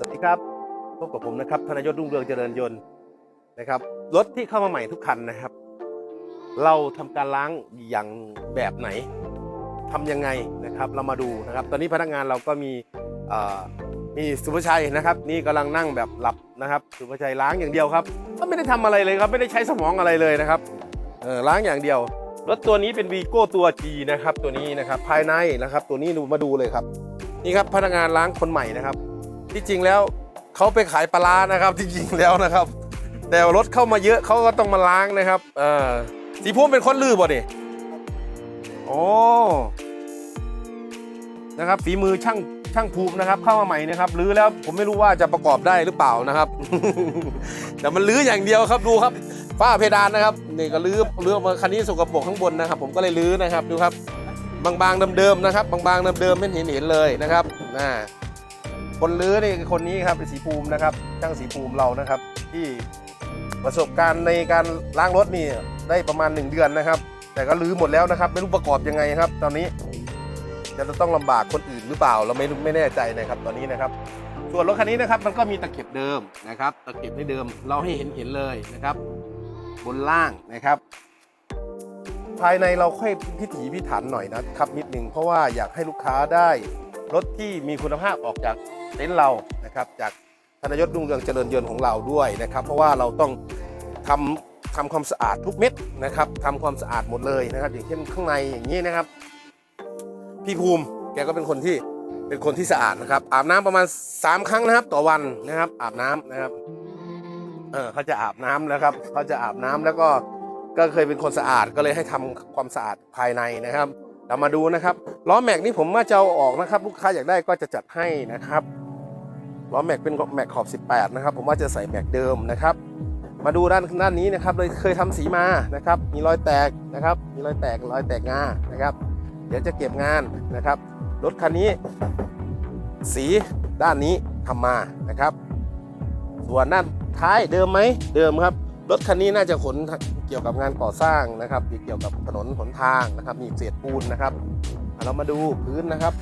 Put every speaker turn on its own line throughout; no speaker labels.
สวัสดีครับ พบกับผมนะครับธนยศรุ่งเรืองเจริญยนต์นะครับรถที่เข้ามาใหม่ทุกคันนะครับ เราทำการล้างอย่างแบบไหนทำยังไงนะครับเรามาดูนะครับ ตอนนี้พนักงานเราก็มีมีสุภชัยนะครับ นี่กำลังนั่งแบบหลับนะครับ สุภชัยล้างอย่างเดียวครับก็ไม่ได้ทำอะไรเลยครับไม่ได้ใช้สมองอะไรเลยนะครับเออล้างอย่างเดียวรถตัวนี้เป็นวีโก้ตัว G นะครับตัวนี้นะครับภายในนะครับ ตัวนี้ดูมาดูเลยครับนี่ครับพนักงานล้างคนใหม่นะครับ ที่จริงแล้วเขาไปขายปลาร้านะครับที่จริงแล้วนะครับ แต่รถเข้ามาเยอะเขาก็ต้องมาล้างนะครับเออสีพุ่มเป็นคนลือบ่ดิโอ้นะครับฝีมือช่างช่างภูมินะครับ เข้ามาใหม่นะครับรื้อแล้วผมไม่รู้ว่าจะประกอบได้หรือเปล่านะครับ แต่มันรื้ออย่างเดียวครับดูครับฝ้าเพดานนะครับนี่ก็รื้อรื้อมาคันนี้สกปรกข้างบนนะครับ ผมก็เลยรื้อนะครับดูครับ บางๆเดิมๆนะครับ บางๆเดิมๆไม่เห็นเห็นเลยนะครับน่า คนรื้อนี่คือคนนี้ครับเป็นสีภูมินะครับช่างสีภูมิเรานะครับ ที่ประสบการณ์ในการล้างรถนี่ได้ประมาณ 1 เดือนนะครับ แต่ก็รื้อหมดแล้วนะครับไม่รู้ประกอบยังไงครับ ตอนนี้จะต้องลำบากคนอื่นหรือเปล่าเราไม่ไม่แน่ใจนะครับตอนนี้นะครับ ส่วนรถคันนี้นะครับมันก็มีตะเข็บเดิมนะครับ ตะเข็บนี่เดิมเราให้เห็นเห็นเลยนะครับ บนล่างนะครับ ภายในเราค่อยพิถีพิถันหน่อยนะครับนิดนึงเพราะว่าอยากให้ลูกค้าได้ รถที่มีคุณภาพออกจากเต็นท์เรานะครับ จากธนยศรุ่งเรืองเจริญยนต์ของเราด้วยนะครับ เพราะว่าเราต้องทำทำความสะอาดทุกเม็ดนะครับทำความสะอาดหมดเลยนะครับ อย่างเช่นข้างในอย่างนี้นะครับ พี่ภูมิแกก็เป็นคนที่เป็นคนที่สะอาดนะครับ อาบน้ำประมาณ 3 ครั้งนะครับ ต่อวันนะครับ อาบน้ำนะครับเออเขาจะอาบน้ำนะครับเขาจะอาบน้ำแล้วก็ก็เคยเป็นคนสะอาดก็เลยให้ทำความสะอาดภายในนะครับ เรามาดูนะครับล้อแม็กนี่ผมว่าจะเอาออกนะครับ ลูกค้าอยากได้ก็จะจัดให้นะครับล้อแม็กเป็นแม็กขอบ 18 นะครับ ผมว่าจะใส่แม็กเดิมนะครับ มาดูด้านด้านนี้นะครับเลยเคยทำสีมานะครับ มีรอยแตกนะครับ มีรอยแตกรอยแตกงานะครับ เดี๋ยวจะเก็บงานนะครับรถคันนี้ สีด้านนี้ทำมานะครับ ส่วนด้านท้ายเดิมไหมเดิมครับรถคันนี้น่าจะขน เกี่ยวกับงานก่อสร้างนะครับเกี่ยวกับถนนหนทางนะครับ มีเศษปูนนะครับ เรามาดูพื้นนะครับ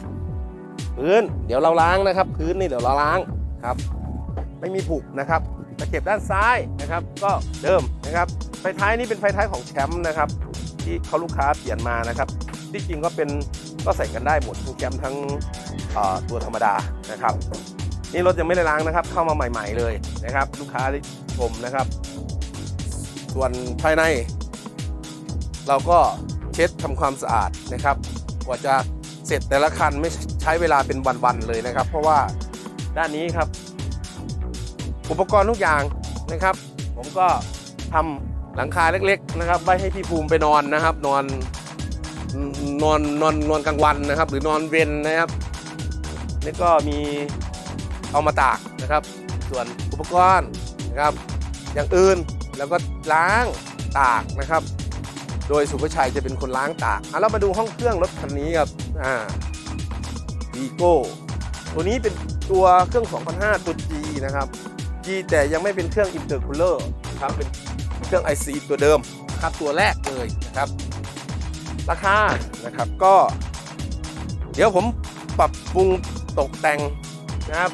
พื้นเดี๋ยวเราล้างนะครับ พื้นนี่เดี๋ยวเราล้างครับ ไม่มีผุนะครับตะเข็บด้านซ้ายนะครับ ก็เดิมนะครับไฟท้ายนี่เป็นไฟท้ายของแชมป์นะครับ ที่เขาลูกค้าเปลี่ยนมานะครับ ที่จริงก็เป็นก็ใส่กันได้หมดทั้งแชมป์ทั้งตัวธรรมดานะครับนี่รถยังไม่ได้ล้างนะครับ เข้ามาใหม่ ๆเลยนะครับ ลูกค้าได้ชมนะครับ ส่วนภายใน เราก็เช็ดทำความสะอาดนะครับ กว่าจะเสร็จแต่ละคันไม่ใช้เวลาเป็นวันๆเลยนะครับ เพราะว่าด้านนี้ครับ อุปกรณ์ทุกอย่างนะครับ ผมก็ทำหลังคาเล็กๆนะครับไว้ให้พี่ภูมิไปนอนนะครับ นอนนอนนอนนอนกลางวันนะครับ หรือนอนเวนนะครับนี่ก็มีเอามาตากนะครับ ส่วนอุปกรณ์นะครับ อย่างอื่น แล้วก็ล้างตากนะครับ โดยสุภชัยจะเป็นคนล้างตากอะเรามาดูห้องเครื่องรถคันนี้ครับอ่าวีโก้ตัวนี้เป็นตัวเครื่อง 2005 ตัว G นะครับ G แต่ยังไม่เป็นเครื่อง intercooler ครับเป็นเครื่อง IC ตัวเดิมครับตัวแรกเลยนะครับ ราคานะครับก็ เดี๋ยวผมปรับปรุงตกแต่งนะครับ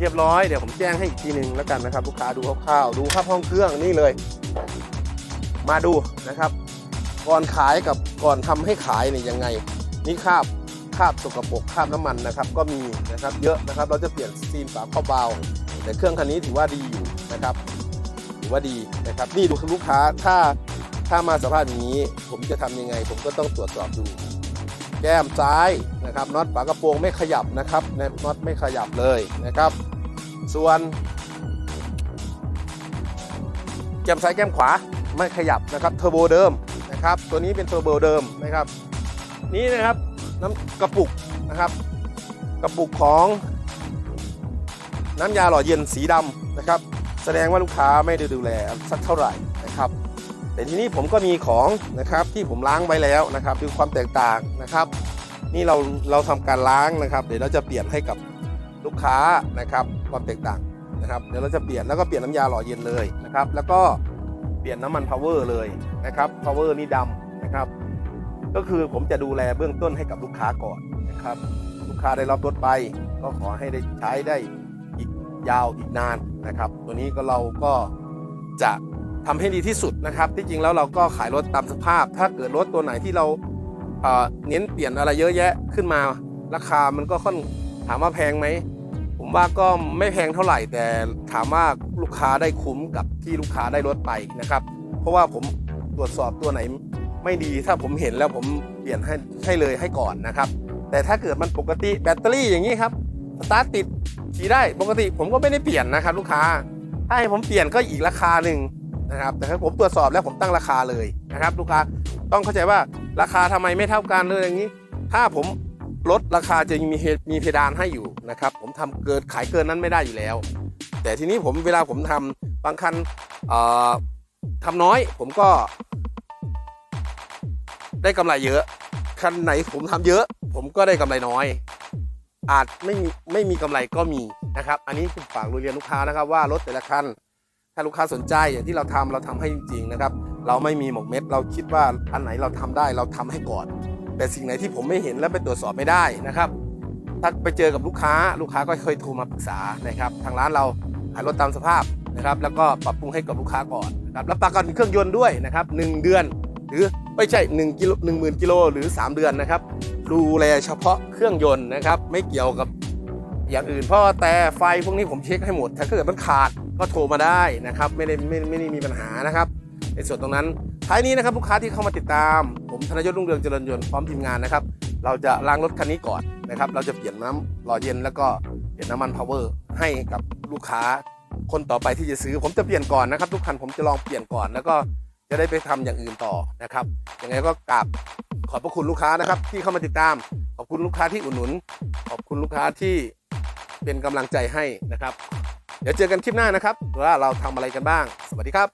เรียบร้อยเดี๋ยวผมแจ้งให้อีกทีหนึ่งแล้วกันนะครับ ลูกค้าดูคร่าวๆดูครับห้องเครื่องนี่เลย มาดูนะครับ ก่อนขายกับก่อนทำให้ขายเนี่ยยังไง นี่คราบคราบสกปรกคราบน้ำมันนะครับ ก็มีนะครับเยอะนะครับ เราจะเปลี่ยนซีนฝาเข้าเบาแต่เครื่องคันนี้ถือว่าดีอยู่นะครับ ถือว่าดีนะครับ นี่ดูลูกค้าถ้าถ้ามาสภาพอย่างนี้ ผมจะทำยังไง ผมก็ต้องตรวจสอบดู แก้มซ้ายนะครับน็อตฝากระโปรงไม่ขยับนะครับน็อตไม่ขยับเลยนะครับ ส่วน แก้มซ้ายแก้มขวาไม่ขยับนะครับเทอร์โบเดิมนะครับ ตัวนี้เป็นเทอร์โบเดิมนะครับ นี่นะครับน้ำกระปุกนะครับ กระปุกของน้ำยาหล่อเย็นสีดำนะครับ แสดงว่าลูกค้าไม่ได้ดูแลสักเท่าไหร่นะครับ แต่ทีนี้ผมก็มีของนะครับที่ผมล้างไว้แล้วนะครับดูความแตกต่างนะครับ นี่เราเราทำการล้างนะครับ เดี๋ยวเราจะเปลี่ยนให้กับลูกค้านะครับ ความแตกต่างนะครับเดี๋ยวเราจะเปลี่ยนแล้วก็เปลี่ยนน้ำยาหล่อเย็นเลยนะครับ แล้วก็เปลี่ยนน้ำมันพาวเวอร์เลยนะครับพาวเวอร์นี่ดำนะครับ ก็คือผมจะดูแลเบื้องต้นให้กับลูกค้าก่อนนะครับ ลูกค้าได้รับรถไป ก็ขอให้ได้ใช้ได้อีกยาวอีกนานนะครับ ตัวนี้ก็เราก็จะ ทำให้ดีที่สุดนะครับ ที่จริงแล้วเราก็ขายรถตามสภาพ ถ้าเกิดรถตัวไหนที่เราเอ่อเน้นเปลี่ยนอะไรเยอะแยะขึ้นมา ราคามันก็ค่อนถามว่าแพงไหมผมว่าก็ไม่แพงเท่าไหร่ แต่ถามว่าลูกค้าได้คุ้มกับที่ลูกค้าได้รถไปนะครับ เพราะว่าผมตรวจสอบตัวไหนไม่ดีถ้าผมเห็นแล้วผมเปลี่ยนให้ให้เลยให้ก่อนนะครับ แต่ถ้าเกิดมันปกติแบตเตอรี่อย่างนี้ครับสตาร์ทติดขี่ได้ปกติผมก็ไม่ได้เปลี่ยนนะครับ ลูกค้าถ้าให้ผมเปลี่ยนก็อีกราคาหนึ่ง นะครับ แต่ถ้าผมตรวจสอบแล้วผมตั้งราคาเลยนะครับ ลูกค้าต้องเข้าใจว่าราคาทำไมไม่เท่ากันเลยอย่างนี้ ถ้าผมลดราคาจะมีเมีเพดานให้อยู่นะครับ ผมทำเกินขายเกินนั้นไม่ได้อยู่แล้ว แต่ทีนี้ผมเวลาผมทำบางคันเอ่อทำน้อย ผมก็ ได้กำไรเยอะคันไหนผมทำเยอะ ผมก็ได้กำไรน้อย อาจไม่มีไม่มีกำไรก็มีนะครับ อันนี้ฝากเรียนลูกค้านะครับว่ารถแต่ละคัน ถ้าลูกค้าสนใจอย่างที่เราทำเราทำให้จริงๆนะครับ เราไม่มีหมกเม็ด เราคิดว่าอันไหนเราทำได้เราทำให้ก่อน แต่สิ่งไหนที่ผมไม่เห็นและไปตรวจสอบไม่ได้นะครับ ถ้าไปเจอกับลูกค้าลูกค้าก็เคยโทรมาปรึกษานะครับ ทางร้านเราขายรถตามสภาพนะครับ แล้วก็ปรับปรุงให้กับลูกค้าก่อนนะครับรับประกันเครื่องยนต์ด้วยนะครับหนึ่งเดือน หรือไม่ใช่1กิโลหนึ่งหมื่นกิโลหรือ 3 เดือนนะครับดูแลเฉพาะเครื่องยนต์นะครับ ไม่เกี่ยวกับอย่างอื่นเพราะแต่ไฟพวกนี้ผมเช็คให้หมด ถ้าเกิดมันขาด ก็โทรมาได้นะครับ ไม่ได้ไม่ไม่ได้มีปัญหานะครับ ในส่วนตรงนั้นท้ายนี้นะครับลูกค้าที่เข้ามาติดตาม ผมธนยศรุ่งเรืองเจริญยนต์พร้อมทีมงานนะครับ เราจะล้างรถคันนี้ก่อนนะครับ เราจะเปลี่ยนน้ำหล่อเย็นแล้วก็เปลี่ยนน้ำมันพาวเวอร์ให้กับลูกค้าคนต่อไปที่จะซื้อ ผมจะเปลี่ยนก่อนนะครับ ทุกคันผมจะลองเปลี่ยนก่อนแล้วก็จะได้ไปทำอย่างอื่นต่อนะครับยังไงก็กราบขอบพระคุณลูกค้านะครับ ที่เข้ามาติดตาม ขอบคุณลูกค้าที่อุดหนุน ขอบคุณลูกค้าที่เป็นกำลังใจให้นะครับ เดี๋ยวเจอกันคลิปหน้านะครับว่าเราทำอะไรกันบ้าง สวัสดีครับ